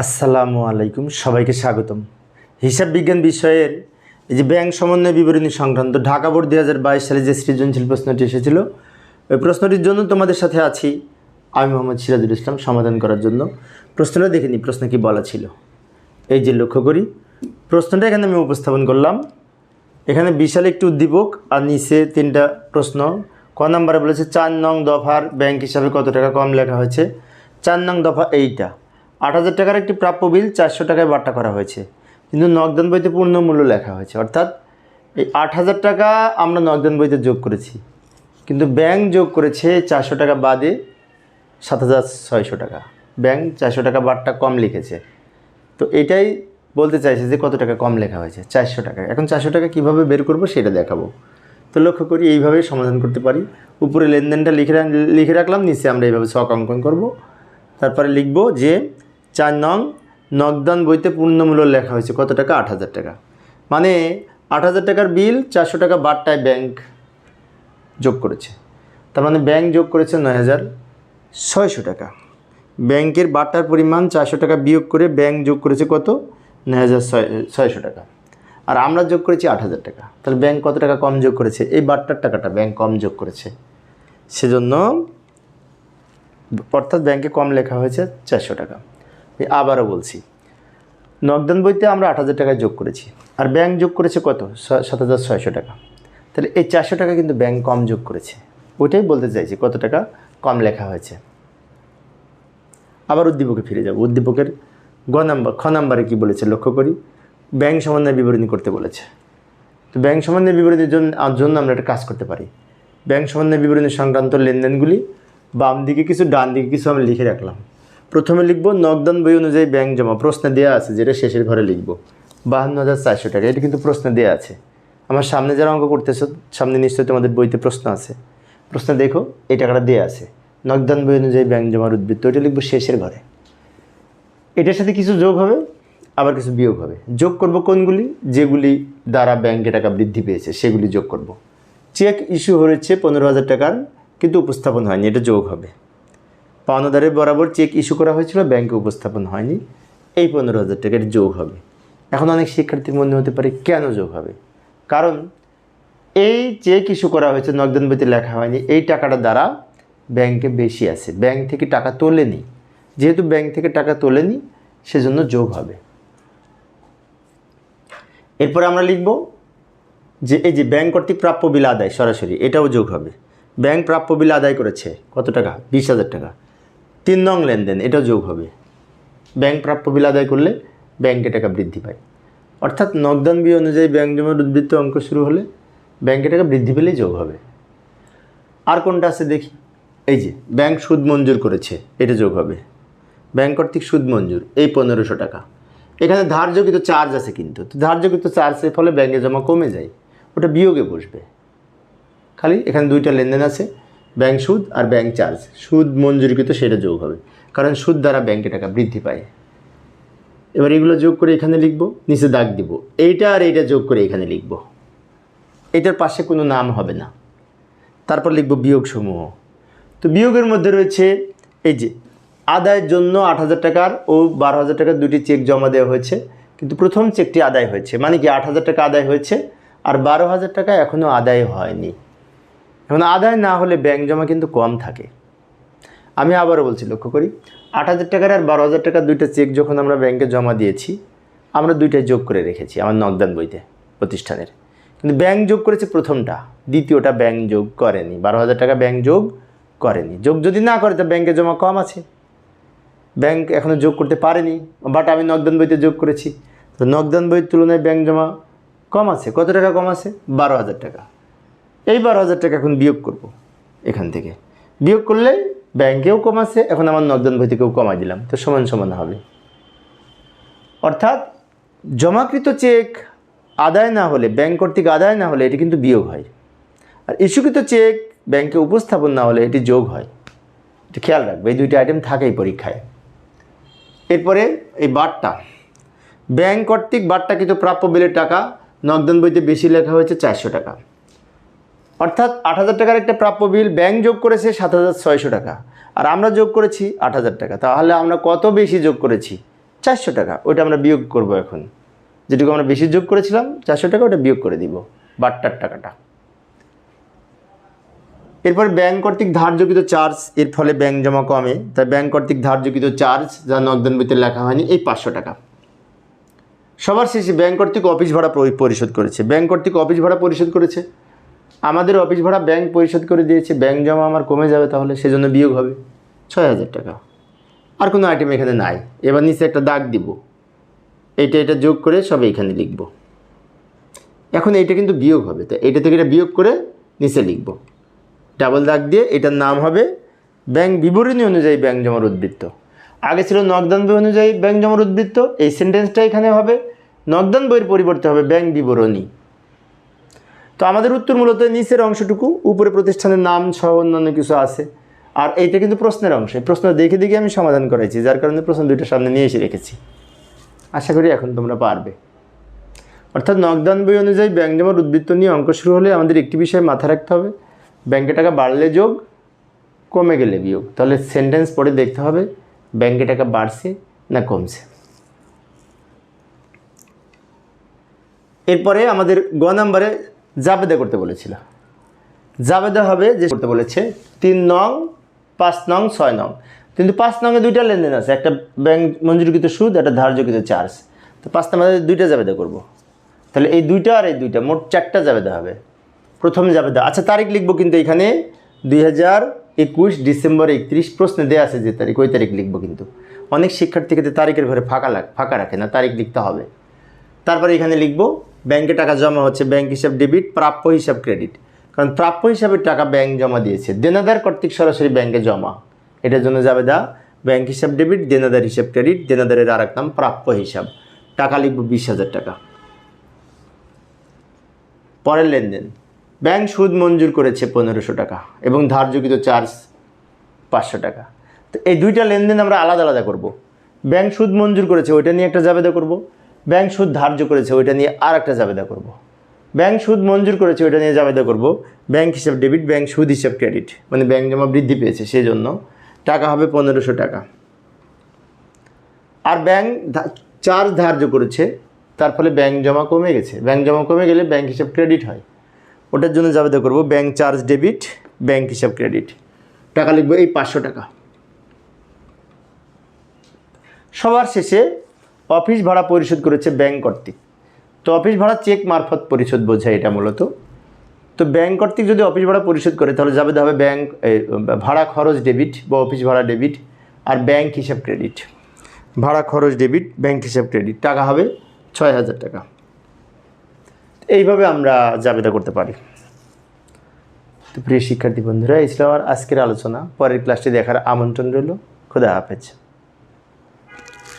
আসসালামু আলাইকুম, সবাইকে স্বাগতম। হিসাব বিজ্ঞান বিষয়ের এই যে ব্যাংক সমন্বয় বিবরণী সংক্রান্ত ঢাকা বোর্ড দুই হাজার বাইশ সালে যে সৃজনশীল প্রশ্নটি এসেছিল, ওই প্রশ্নটির জন্য তোমাদের সাথে আছি আমি মোহাম্মদ সিরাজুল ইসলাম, সমাধান করার জন্য। প্রশ্নটা দেখে নিই প্রশ্ন কি বলা ছিল। এই যে লক্ষ্য করি, প্রশ্নটা এখানে আমি উপস্থাপন করলাম। এখানে বিশাল একটি উদ্দীপক আর নিচে তিনটা প্রশ্ন। ক নাম্বারে বলেছে, চার নং দফার ব্যাংক হিসাবে কত টাকা কম লেখা হয়েছে? চার নং দফা এইটা। আট হাজার টাকার একটি প্রাপ্য বিল চারশো টাকায় বাট্টা করা হয়েছে। কিন্তু নগদান বইতে পূর্ণ মূল্য লেখা হয়েছে। অর্থাৎ এই আট হাজার টাকা আমরা নগদান বইতে যোগ করেছি। কিন্তু ব্যাংক যোগ করেছে চারশো টাকা বাদে সাত হাজার ছয়শো টাকা। ব্যাংক চারশো টাকা বাট্টা কম লিখেছে। তো এটাই বলতে চাইছে যে কত টাকা কম লেখা হয়েছে? চারশো টাকা। এখন চারশো টাকা কীভাবে বের করব সেটা দেখাবো। তো লক্ষ্য করি এইভাবেই সমাধান করতে পারি। উপরে লেনদেনটা লিখে লিখে রাখলাম, নিচে আমরা এইভাবে ছক অঙ্কন করব। তারপরে লিখব যে চার নং নগদান বইতে পূর্ণমূল্য লেখা হয়েছে। কত টাকা? আট হাজার টাকা। মানে আট হাজার টাকার বিল চারশো টাকা বারটায় ব্যাংক যোগ করেছে। তার মানে ব্যাংক যোগ করেছে নয় হাজার ছয়শো টাকা। ব্যাংকের বাটার পরিমাণ চারশো টাকা বিয়োগ করে ব্যাংক যোগ করেছে কত? নয় হাজার ছয়শো টাকা। আর আমরা যোগ করেছি আট হাজার টাকা। তাহলে ব্যাংক কত টাকা কম যোগ করেছে? এই বাট্টার টাকাটা ব্যাংক কম যোগ করেছে। সেজন্য অর্থাৎ ব্যাংকে কম লেখা হয়েছে চারশো টাকা। আবারও বলছি, নগদান বইতে আমরা আট হাজার টাকা যোগ করেছি। আর ব্যাংক যোগ করেছে কত? সাত হাজার ছয়শো টাকা। তাহলে এই চারশো টাকা কিন্তু ব্যাংক কম যোগ করেছে। ওইটাই বলতে চাইছি, কত টাকা কম লেখা হয়েছে। আবার উদ্দীপকে ফিরে যাব। উদ্দীপকের গ নাম্বার, খ নাম্বারে কী বলেছে লক্ষ্য করি? ব্যাংক সমন্বয় বিবরণী করতে বলেছে। তো ব্যাংক সমন্বয় বিবরণীর জন্য জন্য আমরা একটা কাজ করতে পারি। ব্যাংক সমন্বয় বিবরণী সংক্রান্ত লেনদেনগুলি বাম দিকে কিছু ডান দিকে কিছু আমি লিখে রাখলাম। প্রথমে লিখব, নগদান বই অনুযায়ী ব্যাংক জমা। প্রশ্নে দেওয়া আছে যেটা শেষের ঘরে লিখব। বাহান্ন হাজার চারশো টাকা, এটা কিন্তু প্রশ্নে দেওয়া আছে। আমার সামনে যারা অঙ্ক করতেছো, সামনে নিশ্চয়ই তোমাদের বইতে প্রশ্ন আছে। প্রশ্নে দেখো, এই টাকাটা দেওয়া আছে। নগদান বই অনুযায়ী ব্যাংক জমার উদ্বৃত্ত, এটা লিখব শেষের ঘরে। এটার সাথে কিছু যোগ হবে, আবার কিছু বিয়োগ হবে। যোগ করব কোনগুলি? যেগুলি দ্বারা ব্যাংকে টাকা বৃদ্ধি পেয়েছে, সেগুলি যোগ করব। চেক ইস্যু হয়েছে পনেরো হাজার টাকার, কিন্তু উপস্থাপন হয়নি, এটা যোগ হবে। পাওনাদারের বরাবর চেক ইস্যু করা হয়েছিল ব্যাংকে উপস্থাপন হয়নি। এই পনেরো হাজার টাকার যোগ হবে। এখন অনেক শিক্ষার্থীর মনে হতে পারে কেন যোগ হবে? কারণ এই চেক ইস্যু করা হয়েছে নগদান বইতে লেখা হয়নি, এই টাকাটা দ্বারা ব্যাংকে বেশি আছে। ব্যাংক থেকে টাকা তোলেনি। যেহেতু ব্যাংক থেকে টাকা তোলেনি, সেজন্য যোগ হবে। এরপরে আমরা লিখব যে, এই যে ব্যাংক কর্তৃক প্রাপ্য বিল আদায়, সরাসরি এটাও যোগ হবে। ব্যাংক প্রাপ্য বিল আদায় করেছে, কত টাকা? বিশ হাজার টাকা। তিন নং লেনদেন এটাও যোগ হবে। ব্যাংক প্রাপ্য বিল আদায় করলে ব্যাংকে টাকা বৃদ্ধি পায়। অর্থাৎ নগদান বি অনুযায়ী ব্যাংক জমার উদ্বৃত্ত অঙ্ক শুরু হলে ব্যাংকে টাকা বৃদ্ধি পেলেই যোগ হবে। আর কোনটা আছে দেখি? এই যে, ব্যাংক সুদ মঞ্জুর করেছে, এটা যোগ হবে। ব্যাংক কর্তৃক সুদ মঞ্জুর, এই পনেরোশো টাকা। এখানে ধার্যকৃত চার্জ আছে কিন্তু, তো ধার্যকৃত চার্জের ফলে ব্যাংকে জমা কমে যায়, ওটা বিয়োগে বসবে। খালি এখানে দুইটা লেনদেন আছে ব্যাংক সুদ আর ব্যাংক চার্জ। সুদ মঞ্জুরিকৃত সেটা যোগ হবে। কারণ সুদ দ্বারা ব্যাংকে টাকা বৃদ্ধি পায়। এবার এগুলো যোগ করে এখানে লিখব, নিচে দাগ দিব। এইটা আর এইটা যোগ করে এখানে লিখব। এটার পাশে কোনো নাম হবে না। তারপর লিখব বিয়োগ সমূহ তো বিয়োগের মধ্যে রয়েছে এই যে, আদায়ের জন্য আট হাজার টাকার ও বারো হাজার টাকার দুটি চেক জমা দেওয়া হয়েছে। কিন্তু প্রথম চেকটি আদায় হয়েছে। মানে কি আট হাজার টাকা আদায় হয়েছে, আর বারো হাজার টাকা এখনও আদায় হয়নি। এখন আদায় না হলে ব্যাংক জমা কিন্তু কম থাকে। আমি আবারও বলছি, লক্ষ্য করি, আট হাজার টাকার আর বারো হাজার টাকার দুইটা চেক যখন আমরা ব্যাংকে জমা দিয়েছি, আমরা দুইটাই যোগ করে রেখেছি, আমার নগদান বইতে, প্রতিষ্ঠানের। কিন্তু ব্যাংক যোগ করেছে প্রথমটা, দ্বিতীয়টা ব্যাংক যোগ করেনি, বারো হাজার টাকা ব্যাংক যোগ করেনি। যোগ যদি না করে, তা ব্যাংকে জমা কম আছে। ব্যাংক এখনও যোগ করতে পারেনি বাট আমি নগদান বইতে যোগ করেছি। তো নগদান বইয়ের তুলনায় ব্যাংক জমা কম আছে। কত টাকা কম আছে? বারো হাজার টাকা। এই বারো হাজার টাকা এখন বিয়োগ করব এখান থেকে। বিয়োগ করলে ব্যাংকেও কম আছে এখন আমার নগদান বই থেকেও কমাই দিলাম, তো সমান সমান হবে। অর্থাৎ জমাকৃত চেক আদায় না হলে, ব্যাংক কর্তৃক আদায় না হলে এটি কিন্তু বিয়োগ হয়। আর ইস্যুকৃত চেক ব্যাংকে উপস্থাপন না হলে এটি যোগ হয়। এটা খেয়াল রাখবে, এই দুইটা আইটেম থাকেই পরীক্ষায়। এরপরে এই বারটা। ব্যাংক কর্তৃক বারটা কিন্তু প্রাপ্য বিলের টাকা নগদান বইতে বেশি লেখা হয়েছে চারশো টাকা। অর্থাৎ আট হাজার টাকার একটা প্রাপ্য বিল ব্যাংক যোগ করেছে সাত হাজার ছয়শো টাকা। আর আমরা যোগ করেছি আট হাজার টাকা। তাহলে আমরা কত বেশি যোগ করেছি? চারশো টাকা। ওটা আমরা বিয়োগ করব এখন। যেটুকু আমরা বেশি যোগ করেছিলাম, চারশো টাকা ওটা বিয়োগ করে দিব, বাট্টার টাকাটা। এরপর ব্যাংক কর্তৃক ধার্যকৃত চার্জ, এর ফলে ব্যাংক জমা কমে। তাই ব্যাংক কর্তৃক ধার্যকৃত চার্জ যা নগদান বইতে লেখা হয়নি, এই পাঁচশো টাকা। সবার শেষে ব্যাংক কর্তৃক অফিস ভাড়া পরিশোধ করেছে। ব্যাংক কর্তৃক অফিস ভাড়া পরিশোধ করেছে। আমাদের অফিস ভাড়া ব্যাংক পরিশোধ করে দিয়েছে, ব্যাংক জমা আমার কমে যাবে তাহলে সেজন্য বিয়োগ হবে। ছয় হাজার টাকা। আর কোনো আইটেম এখানে নাই। এবার নিচে একটা দাগ দিব। এটা এটা যোগ করে সব এখানে লিখব। এখন এইটা কিন্তু বিয়োগ হবে। তো এইটা থেকে এটা বিয়োগ করে নিচে লিখব। ডাবল দাগ দিয়ে এটার নাম হবে ব্যাংক বিবরণী অনুযায়ী ব্যাংক জমার উদ্বৃত্ত। আগে ছিল নগদান বই অনুযায়ী ব্যাংক জমার উদ্বৃত্ত। এই সেন্টেন্সটা এখানে হবে। নগদান বইয়ের পরিবর্তে হবে ব্যাংক বিবরণী। তো আমাদের উত্তর মূলত নিচের অংশটুকু, উপরে প্রতিষ্ঠানের নাম সহ অন্যান্য কিছু আছে। আর এইটা কিন্তু প্রশ্নের অংশ। প্রশ্ন দেখে দেখে আমি সমাধান করাইছি যার কারণে প্রশ্ন দুইটা সামনে নিয়ে এসে রেখেছি। আশা করি এখন তোমরা পারবে। অর্থাৎ নকদান বই অনুযায়ী ব্যাংক জমার উদ্বৃত্ত নিয়ে অঙ্ক শুরু হলে আমাদের একটি বিষয় মাথায় রাখতে হবে। ব্যাংকে টাকা বাড়লে যোগ, কমে গেলে বিয়োগ। তাহলে সেন্টেন্স পড়ে দেখতে হবে, ব্যাংকে টাকা বাড়ছে না কমছে। এরপরে আমাদের গ নাম্বারে জাবেদা করতে বলেছিল। জাবেদা হবে যে করতে বলেছে তিন নং, পাঁচ নং, ছয় নং। কিন্তু পাঁচ নংয়ে দুইটা লেনদেন আছে। একটা ব্যাংক মঞ্জুরকৃত সুদ, একটা ধার্যকৃত চার্জ। তো পাঁচ নাম্বারে দুইটা জাবেদা করব। তাহলে এই দুইটা আর এই দুইটা, মোট চারটা জাবেদা হবে। প্রথম জাবেদা আচ্ছা তারিখ লিখব কিন্তু এখানে দুই হাজার একুশ ডিসেম্বর একত্রিশ, প্রশ্নে দেওয়া আছে যে তারিখ, ওই তারিখ লিখব কিন্তু। অনেক শিক্ষার্থী ক্ষেত্রে তারিখের ঘরে ফাঁকা লাগ, ফাঁকা রাখে না, তারিখ লিখতে হবে। তারপরে এখানে লিখব, ব্যাংকে টাকা জমা হচ্ছে, ব্যাংক হিসাব ডেবিট প্রাপ্য হিসাব ক্রেডিট কারণ প্রাপ্য হিসাবে টাকা ব্যাংক জমা দিয়েছে। দেনাদার কর্তৃক সরাসরি ব্যাংকে জমা। এটার জন্য যাবে দা, ব্যাংক হিসাব ডেবিট দেনাদার হিসাব ক্রেডিট দেনাদারের আর এক নাম প্রাপ্য হিসাব। টাকা লিখব বিশ হাজার টাকা। পরের লেনদেন। ব্যাংক সুদ মঞ্জুর করেছে পনেরোশো টাকা এবং ধার্যকৃত চার্জ পাঁচশো টাকা। তো এই দুইটা লেনদেন আমরা আলাদা আলাদা করব। ব্যাংক সুদ মঞ্জুর করেছে, ওইটা নিয়ে একটা জাবেদা করব। ব্যাংক সুদ ধার্য করেছে, ওইটা নিয়ে আর একটা জাবেদা করব। ব্যাংক সুদ মঞ্জুর করেছে, ওইটা নিয়ে জাবেদা করব। ব্যাংক হিসাব ডেবিট, ব্যাংক সুদ হিসাব ক্রেডিট মানে ব্যাংক জমা বৃদ্ধি পেয়েছে সেই জন্য টাকা হবে পনেরোশো টাকা। আর ব্যাংক চার্জ ধার্য করেছে, তার ফলে ব্যাংক জমা কমে গেছে। ব্যাংক জমা কমে গেলে ব্যাংক হিসাব ক্রেডিট হয়। ওটার জন্য জাবেদা করব, ব্যাংক চার্জ ডেবিট, ব্যাংক হিসাব ক্রেডিট। টাকা লিখব এই পাঁচশো টাকা। সবার শেষে অফিস ভাড়া পরিশোধ করেছে ব্যাংক কর্তৃক। তো অফিস ভাড়া চেক মারফত পরিশোধ বোঝায় এটা মূলত। তো ব্যাংক কর্তৃক যদি অফিস ভাড়া পরিশোধ করে, তাহলে যাবে হবে ব্যাংক ভাড়া খরচ ডেবিট বা অফিস ভাড়া ডেবিট আর ব্যাংক হিসাব ক্রেডিট। ভাড়া খরচ ডেবিট, ব্যাংক হিসাব ক্রেডিট, টাকা হবে ছয় হাজার টাকা। এইভাবে আমরা জাবেদা করতে পারি। তো প্রিয় শিক্ষার্থী বন্ধুরা আমার আজকের আলোচনা। পরের ক্লাসটি দেখার আমন্ত্রণ রইল। খুদা হাফেজ।